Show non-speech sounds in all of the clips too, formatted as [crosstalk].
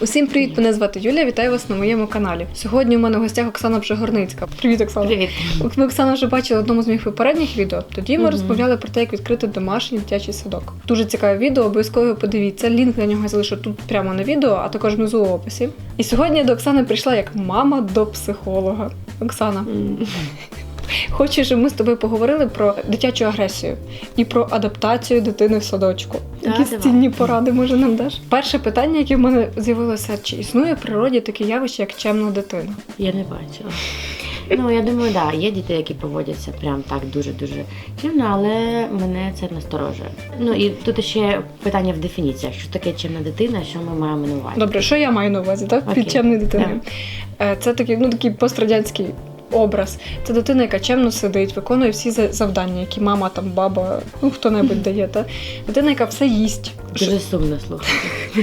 Усім привіт! Мене звати Юлія. Вітаю вас на моєму каналі. Сьогодні у мене в гостях Оксана Пшегорницька. Привіт, Оксана. Привіт. Ви Оксана вже бачили в одному з моїх попередніх відео. Тоді ми Мгм. розмовляли про те, як відкрити домашній дитячий садок. Дуже цікаве відео, обов'язково подивіться. Лінк на нього я залишу тут прямо на відео, а також внизу в описі. І сьогодні я до Оксани прийшла як мама до психолога. Оксана, хочу, щоб ми з тобою поговорили про дитячу агресію і про адаптацію дитини в садочку. Да, Якісь давай. цінні поради, може, нам даш? Перше питання, яке в мене з'явилося, чи існує в природі таке явище, як чемна дитина? Я не бачила. Ну, я думаю, да, є діти, які поводяться прям так дуже-дуже чимно, але мене це насторожує. Ну і тут ще питання в дефініціях, що таке чимна дитина, що ми маємо на увазі. Добре, що я маю на увазі, так? Окей. Під чемною дитиною. Е, Це такий, ну, такий пострадянський образ. Це дитина, яка чемно сидить, виконує всі завдання, які мама, там, баба, ну хто-небудь дає. Та? Дитина, яка все їсть. Дуже сумно слухати. [laughs]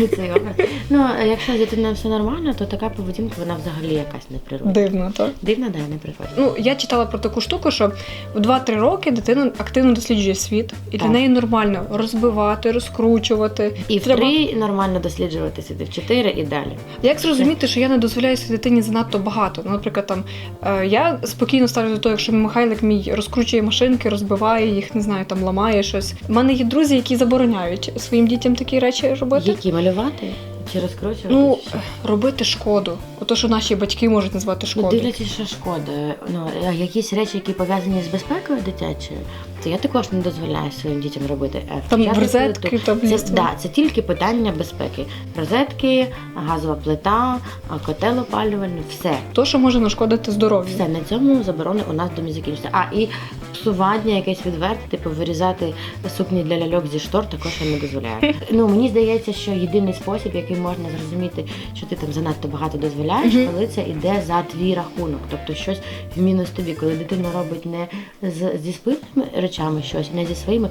Ну, якщо з дитиною все нормально, то така поведінка вона взагалі якась неприродна. Дивно, так? Дивна, да, неприродна. Ну, я читала про таку штуку, що в 2-3 роки дитина активно досліджує світ, і для неї нормально розбивати, розкручувати. І в Треба- три нормально досліджувати сиди, в чотири і далі. Як зрозуміти, що я не дозволяю своїй дитині занадто багато? Ну, наприклад, там е, я спокійно ставлю до того, якщо Михайлик мій розкручує машинки, розбиває їх, не знаю, там ламає щось. У мене є друзі, які забороняють своїм дітям такі речі робити. Які малювати чи розкручувати? Ну, робити шкоду. Ото, що наші батьки можуть назвати Ну, шкодою. дивлячись, що шкода. Ну, якісь речі, які пов'язані з безпекою дитячою, то я також не дозволяю своїм дітям робити. Е, Там включати розетки, плиту. там це, да, це тільки питання безпеки. Розетки, газова плита, котел опалювальний, все. То, що може нашкодити здоров'ю. Все на цьому заборони у нас в домі закінчиться. А і псування якесь відверте, типу вирізати сукні для ляльок зі штор, також я не дозволяю. [laughs] Ну мені здається, що єдиний спосіб, який можна зрозуміти, що ти там занадто багато дозволяєш, коли це йде за твій рахунок. Тобто щось в мінус тобі, коли дитина робить не з зі своїми речами щось, не зі своїми,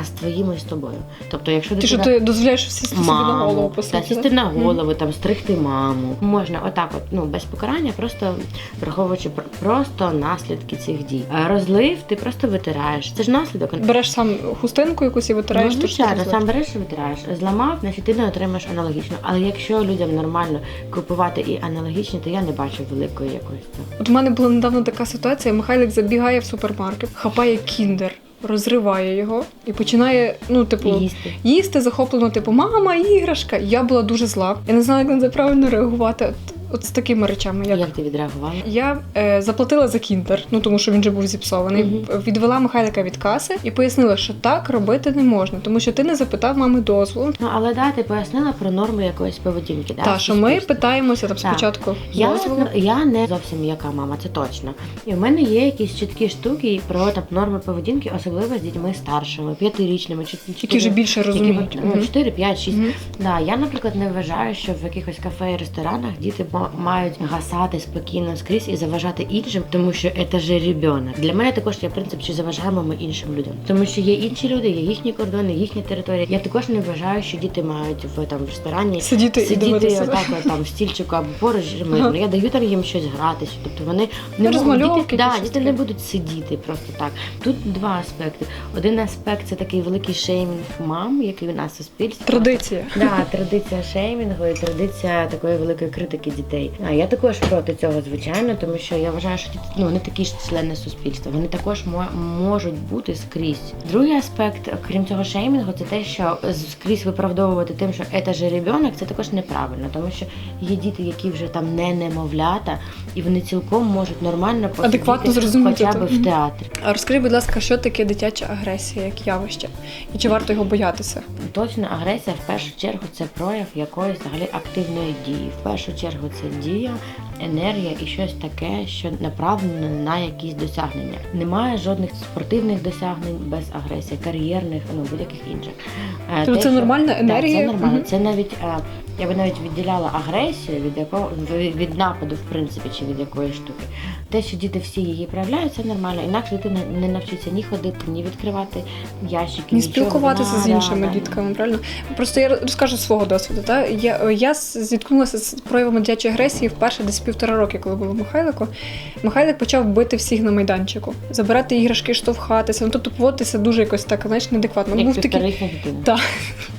а з твоїми з тобою. Тобто, якщо Ти що ти дозволяєш сісти собі на голову, по та сісти на голову, там стригти маму. Можна отак, от ну без покарання, просто враховуючи пр- просто наслідки цих дій. А Розлив ти просто витираєш. Це ж наслідок. Береш сам хустинку якусь і витираєш ну, звичайно, сам береш і витираєш. Зламав, значить ти не отримаєш аналогічно. Але якщо людям нормально купувати і аналогічні, то я не бачу великої якоїсь. От у мене була недавно така ситуація. Михайлик забігає в супермаркет, хапає кіндер, розриває його і починає, ну, типу, їсти. їсти захоплено, типу, мама, іграшка. Я була дуже зла. Я не знала, як на це правильно реагувати. От, з такими речами. Як... Як ти відреагувала? Я е, заплатила за кіндер, ну тому що він вже був зіпсований. Мгм. Відвела Михайлика від каси і пояснила, що так робити не можна, тому що ти не запитав мами дозволу. Ну але да, ти пояснила про норми якоїсь поведінки. Да, Та що ми питаємося там спочатку Я, дозволу. я не зовсім яка мама, це точно. І в мене є якісь чіткі штуки про там норми поведінки, особливо з дітьми старшими, п'ятирічними чи Які вже більше розуміють. ну, Мгм. 4, 5, 6. Мгм. Да, я, наприклад, не вважаю, що в якихось кафе і ресторанах діти мають гасати спокійно скрізь і заважати іншим, тому що це ж ребенок. Для мене також є принцип, чи заважаємо ми іншим людям. Тому що є інші люди, є їхні кордони, їхня територія. Я також не вважаю, що діти мають в там в ресторані Сидіти, і сидіти дивитися. отак, от, там в стільчику або поруч. Ага. Я даю там їм щось гратися. Тобто вони Ну, не розмальовки діти, да, діти не будуть сидіти просто так. Тут два аспекти. Один аспект це такий великий шеймінг мам, який у нас суспільстві. Традиція. Да, традиція шеймінгу і традиція такої великої критики дітей. А я також проти цього, звичайно, тому що я вважаю, що діти ну вони такі ж члени суспільства. Вони також мо- можуть бути скрізь. Другий аспект, крім цього шеймінгу, це те, що скрізь виправдовувати тим, що це ж ребенок, це також неправильно, тому що є діти, які вже там не немовлята, і вони цілком можуть нормально Адекватно зрозуміти хоча б в театрі. А розкажи, будь ласка, що таке дитяча агресія як явище? І чи варто його боятися? Точно агресія в першу чергу це прояв якоїсь взагалі активної дії. В першу чергу це дія, енергія і щось таке, що направлено на якісь досягнення. Немає жодних спортивних досягнень без агресії, кар'єрних, ну будь-яких інших. Е, Тобто те, це що- нормальна Да, енергія? це нормально. Мгм. Це навіть е, я би навіть відділяла агресію від якого від нападу, в принципі, чи від якоїсь штуки. Те, що діти всі її проявляють, це нормально. Інакше дитина не навчиться ні ходити, ні відкривати ящики, Ні нічого. спілкуватися з іншими да, да. дітками, правильно? Просто я розкажу свого досвіду. Та? Я, я зіткнулася з проявами дитячої агресії вперше десь півтора роки, коли було Михайлику. Михайлик почав бити всіх на майданчику, забирати іграшки, штовхатися, ну тобто поводитися дуже якось так, знаєш, неадекватно. Він Як був такий. Так.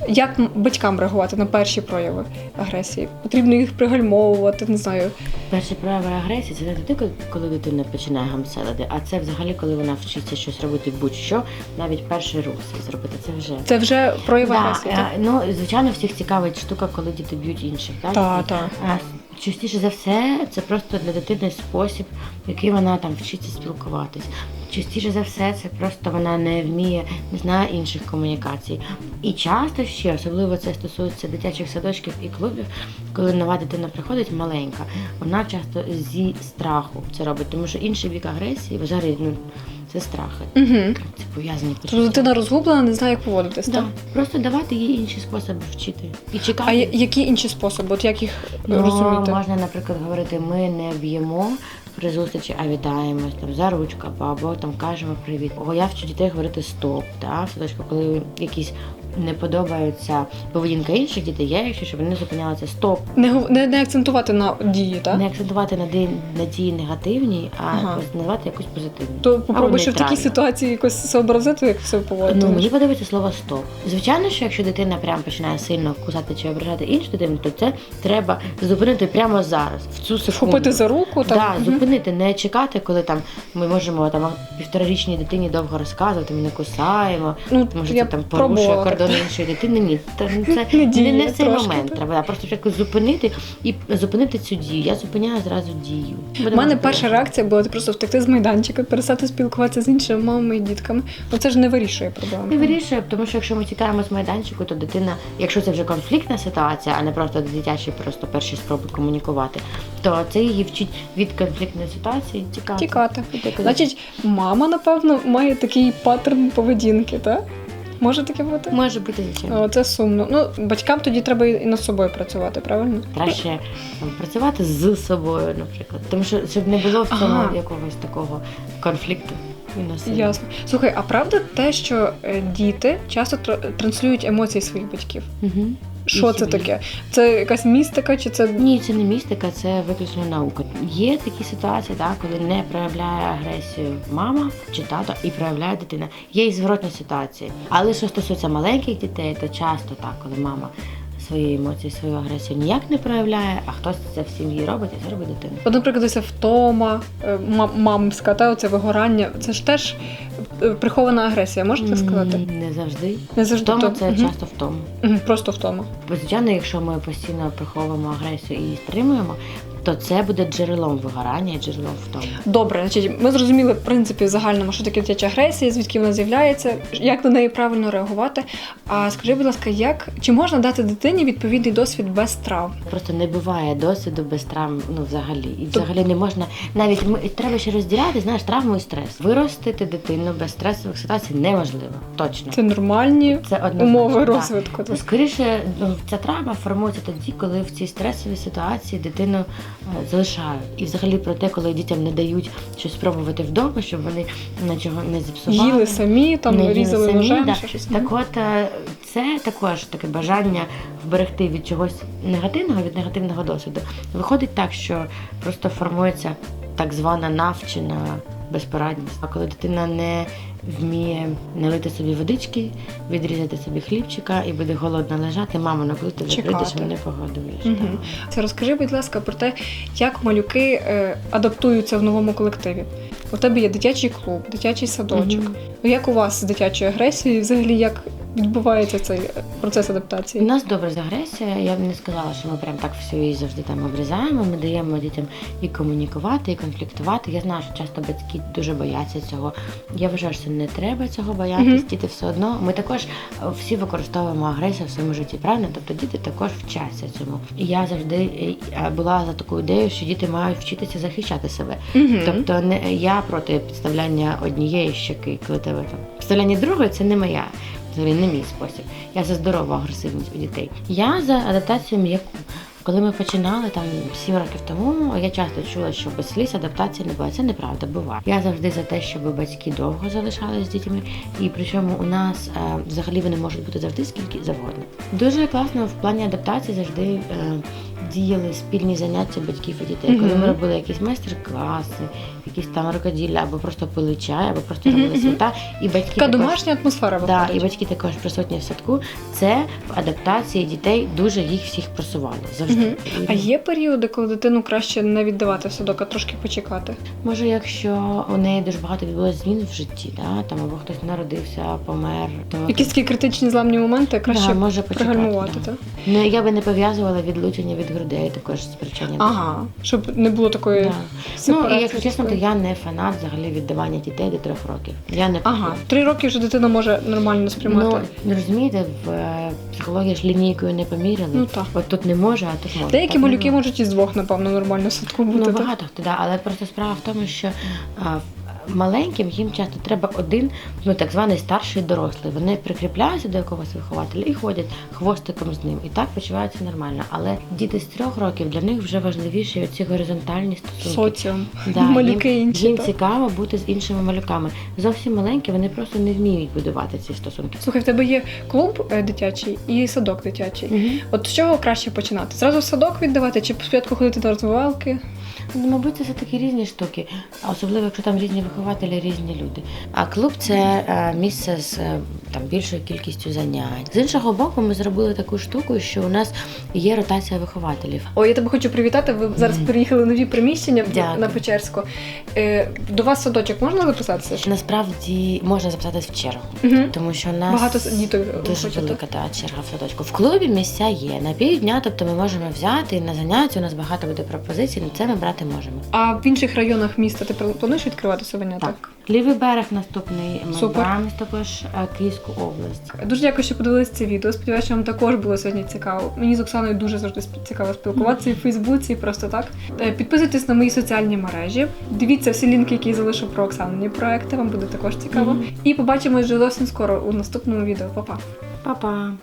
Як батькам реагувати на перші прояви агресії? Потрібно їх пригальмовувати, не знаю. Перші прояви агресії це не тоді, коли- дитина починає гамселити, а це взагалі, коли вона вчиться щось робити будь-що, навіть перший рух свій зробити. Це вже Це вже прояв Да, агресії. е, так? ну звичайно, всіх цікавить штука, коли діти б'ють інших. Так, Та, дітей. Частіше за все, це просто для дитини спосіб, в який вона там вчиться спілкуватись. Частіше за все, це просто вона не вміє, не знає інших комунікацій. І часто ще, особливо це стосується дитячих садочків і клубів, коли нова дитина приходить маленька, вона часто зі страху це робить, тому що інший бік агресії взагалі ну, це страхи. Угу. Це пов'язані Тобто почуття. дитина розгублена, не знає, як поводитись. Да. Так? Просто давати їй інші способи вчити і чекати. А я- які інші способи? От як їх Ну, розуміти? можна, наприклад, говорити, ми не б'ємо при зустрічі, а вітаємось там за ручку або, або там кажемо привіт. О, я вчу дітей говорити стоп. Да? В садочку, коли якісь не подобається поведінка інших дітей, я їх щоб вони зупинялися стоп. Не, гов- не, не акцентувати на дії, так? Не акцентувати на дії, на дії негативні, а Ага. називати якусь позитивну. То попробуй ще в такій ситуації якось сообразити, як себе поводити. Ну, мені подобається слово стоп. Звичайно, що якщо дитина прям починає сильно кусати чи ображати іншу дитину, то це треба зупинити прямо зараз, в цю секунду. Вхопити за руку, так? Да, Мгм. зупинити, не чекати, коли там ми можемо там півторарічній дитині довго розказувати, ми не кусаємо. Ну, Може, я це там порушує пробувала так. Кордони іншої дитини. Ні, ну, це Не не, діє не в цей трошки, момент. Треба просто спочатку зупинити і зупинити цю дію. Я зупиняю зразу дію. У мене перша реакція була просто втекти з майданчика, перестати спілкуватися з іншими мамами і дітками. Ну це ж не вирішує проблему. Не вирішує, тому що якщо ми тікаємо з майданчику, то дитина, якщо це вже конфліктна ситуація, а не просто дитячі просто перші спроби комунікувати, то це її вчить від конфліктної ситуації. Тікати. Тікати. Значить, мама, напевно, має такий паттерн поведінки, так? Може таке бути? Може бути звичайно. О, це сумно. Ну, батькам тоді треба і над собою працювати, правильно? Краще там, працювати з собою, наприклад. Тому що щоб не було в цьому Ага. якогось такого конфлікту і насилля. Ясно. Слухай, а правда те, що е, діти часто тр- транслюють емоції своїх батьків? Угу. Що це таке? Це якась містика, чи це Ні, це не містика, це виключно наука. Є такі ситуації, так, коли не проявляє агресію мама чи тато і проявляє дитина. Є і зворотні ситуації. Але що стосується маленьких дітей, то часто так, коли мама свої емоції, свою агресію ніяк не проявляє, а хтось це в сім'ї робить, і це робить дитина. От, наприклад, ось втома, е, ма- мамська, та оце вигорання. Це ж теж е, прихована агресія, можна так сказати? Не завжди. Не завжди Втома то- це угу. часто втома. Угу. Просто втома. Звичайно, якщо ми постійно приховуємо агресію і її стримуємо, то це буде джерелом вигорання і джерелом втоми. Добре, значить, ми зрозуміли в принципі в загальному, що таке дитяча агресія, звідки вона з'являється, як на неї правильно реагувати. А скажи, будь ласка, як чи можна дати дитині відповідний досвід без травм? Просто не буває досвіду без травм, ну взагалі. І взагалі не можна навіть ми треба ще розділяти, знаєш, травму і стрес. Виростити дитину без стресових ситуацій неможливо. Точно. Це нормальні Це умови розвитку. так? Скоріше, ну, ця травма формується тоді, коли в цій стресовій ситуації дитину залишають. І взагалі про те, коли дітям не дають щось спробувати вдома, щоб вони нічого не зіпсували. Їли самі, там не їли різали самі, ножем, да. щось. Так от е, це також таке бажання вберегти від чогось негативного, від негативного досвіду. Виходить так, що просто формується так звана навчена безпорадність. А коли дитина не вміє налити собі водички, відрізати собі хлібчика і буде голодна лежати, мама, на коли ти закрити, що мене погодуєш. Угу. Це розкажи, будь ласка, про те, як малюки е, адаптуються в новому колективі. У тебе є дитячий клуб, дитячий садочок. Угу. Як у вас з дитячою агресією, взагалі як відбувається цей е, процес У нас добре з агресією. Я б не сказала, що ми прям так все і завжди там обрізаємо. Ми даємо дітям і комунікувати, і конфліктувати. Я знаю, що часто батьки дуже бояться цього. Я вважаю, що не треба цього боятись. Мгм. Діти все одно. Ми також е, всі використовуємо агресію в своєму житті, правильно? Тобто діти також вчаться цьому. І я завжди е, була за таку ідею, що діти мають вчитися захищати себе. Угу. Тобто не я проти підставляння однієї щоки, коли тебе там підставляння другої це не моя. Взагалі не мій спосіб. Я за здорову агресивність у дітей. Я за адаптацію м'яку. Коли ми починали там сім років тому, я часто чула, що без сліз адаптація не буває. Це неправда, буває. Я завжди за те, щоб батьки довго залишалися з дітьми, і причому у нас е, взагалі вони можуть бути завжди скільки завгодно. Дуже класно в плані адаптації завжди. Е, Діяли спільні заняття батьків і дітей, коли ми робили якісь майстер-класи, якісь там рукоділля, або просто пили чай, або просто робили свята. І батьки Така також- домашня атмосфера Да, виходить. і батьки також присутні в садку. Це в адаптації дітей дуже їх всіх просувало завжди. Мгм. А є періоди, коли дитину краще не віддавати в садок, а трошки почекати? Може, якщо у неї дуже багато відбулося змін в житті, да, там або хтось народився, помер, то Якісь такі критичні зламні моменти краще да, може почекати. пригальмувати. да. так? Ну, я би не пов'язувала відлучення від грудей також причиною. Ага, щоб не було такої Да. Ну, і якщо чесно, то я не фанат взагалі віддавання дітей до трьох років. Я не Ага, три роки вже дитина може нормально сприймати. Ну, розумієте, в е, психології ж лінійкою не поміряли. Ну, так. От тут не може, а тут може. Деякі Так малюки можуть із двох, напевно, нормально в садку бути. Ну, так? багато хто, да, але просто справа в тому, що а, маленьким їм часто треба один, ну так званий старший дорослий. Вони прикріпляються до якогось вихователя і ходять хвостиком з ним. І так почуваються нормально. Але діти з трьох років для них вже важливіші оці горизонтальні стосунки. Соціум. Да, [laughs] Малюки їм, інші. їм так? цікаво бути з іншими малюками. Зовсім маленькі, вони просто не вміють будувати ці стосунки. Слухай, в тебе є клуб е, дитячий і садок дитячий. От з чого краще починати? Зразу в садок віддавати чи спочатку ходити на розвивалки? Ну, мабуть, це все такі різні штуки, особливо, якщо там різні вихователі, різні люди. А клуб це е, місце з е, там більшою кількістю занять. З іншого боку, ми зробили таку штуку, що у нас є ротація вихователів. О, я тебе хочу привітати. Ви зараз переїхали в нові приміщення Дякую. на Печерську. Е, до вас садочок можна записатися? Насправді можна записатись в чергу, Угу. тому що у нас Багато діток дуже велика та, черга в садочку. В клубі місця є на півдня, тобто ми можемо взяти на заняття. У нас багато буде пропозицій. на Це ми брати можемо. А в інших районах міста ти плануєш відкривати совення? Так. Лівий берег наступний. Ми Супер. беремо також е, Київську область. Дуже дякую, що подивилися це відео. Сподіваюся, що вам також було сьогодні цікаво. Мені з Оксаною дуже завжди цікаво спілкуватися і в Фейсбуці, і просто так. Е, Підписуйтесь на мої соціальні мережі. Дивіться всі лінки, які я залишу про Оксанині проекти. Вам буде також цікаво. Мгм. І побачимось вже зовсім скоро у наступному відео. Па-па! Па-па!